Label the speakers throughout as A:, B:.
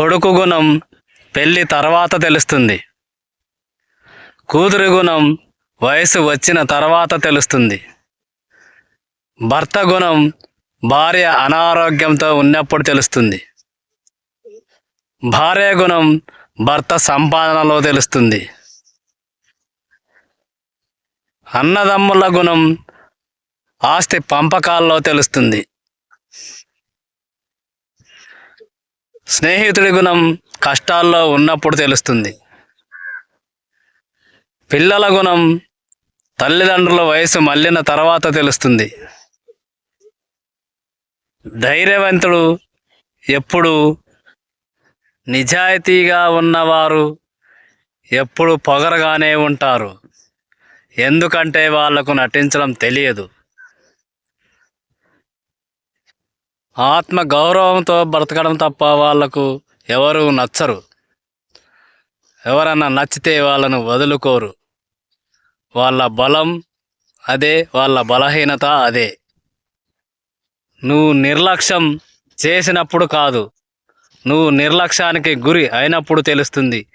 A: కొడుకు గుణం పెళ్ళి తర్వాత తెలుస్తుంది. కూతురు గుణం వయసు వచ్చిన తర్వాత తెలుస్తుంది. భర్త గుణం భార్య అనారోగ్యంతో ఉన్నప్పుడు తెలుస్తుంది. భార్య గుణం భర్త సంపాదనలో తెలుస్తుంది. అన్నదమ్ముల గుణం ఆస్తి పంపకాల్లో తెలుస్తుంది. స్నేహితుడి గుణం కష్టాల్లో ఉన్నప్పుడు తెలుస్తుంది. పిల్లల గుణం తల్లిదండ్రుల వయసు మళ్ళిన తర్వాత తెలుస్తుంది. ధైర్యవంతుడు ఎప్పుడు నిజాయితీగా ఉన్నవారు ఎప్పుడు పొగరగానే ఉంటారు. ఎందుకంటే వాళ్ళకు నటించడం తెలియదు. ఆత్మ గౌరవంతో బ్రతకడం తప్ప వాళ్ళకు ఎవరు నచ్చరు. ఎవరన్నా నచ్చితే వాళ్ళను వదులుకోరు. వాళ్ళ బలం అదే వాళ్ళ బలహీనత అదే. నువ్వు నిర్లక్ష్యం చేసినప్పుడు కాదు. నువ్వు నిర్లక్ష్యానికి గురి అయినప్పుడు తెలుస్తుంది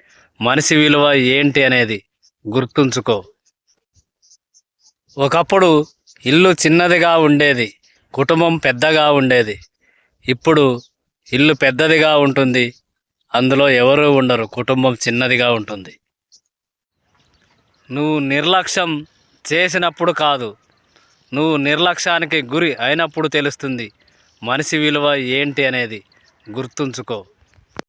A: మనిషి విలువ ఏంటి అనేది. గుర్తుంచుకో. ఒకప్పుడు ఇల్లు చిన్నదిగా ఉండేది. కుటుంబం పెద్దగా ఉండేది. ఇప్పుడు ఇల్లు పెద్దదిగా ఉంటుంది. అందులో ఎవరూ ఉండరు. కుటుంబం చిన్నదిగా ఉంటుంది. నువ్వు నిర్లక్ష్యం చేసినప్పుడు కాదు. నువ్వు నిర్లక్ష్యానికి గురి అయినప్పుడు తెలుస్తుంది. మనిషి విలువ ఏంటి అనేది గుర్తుంచుకో.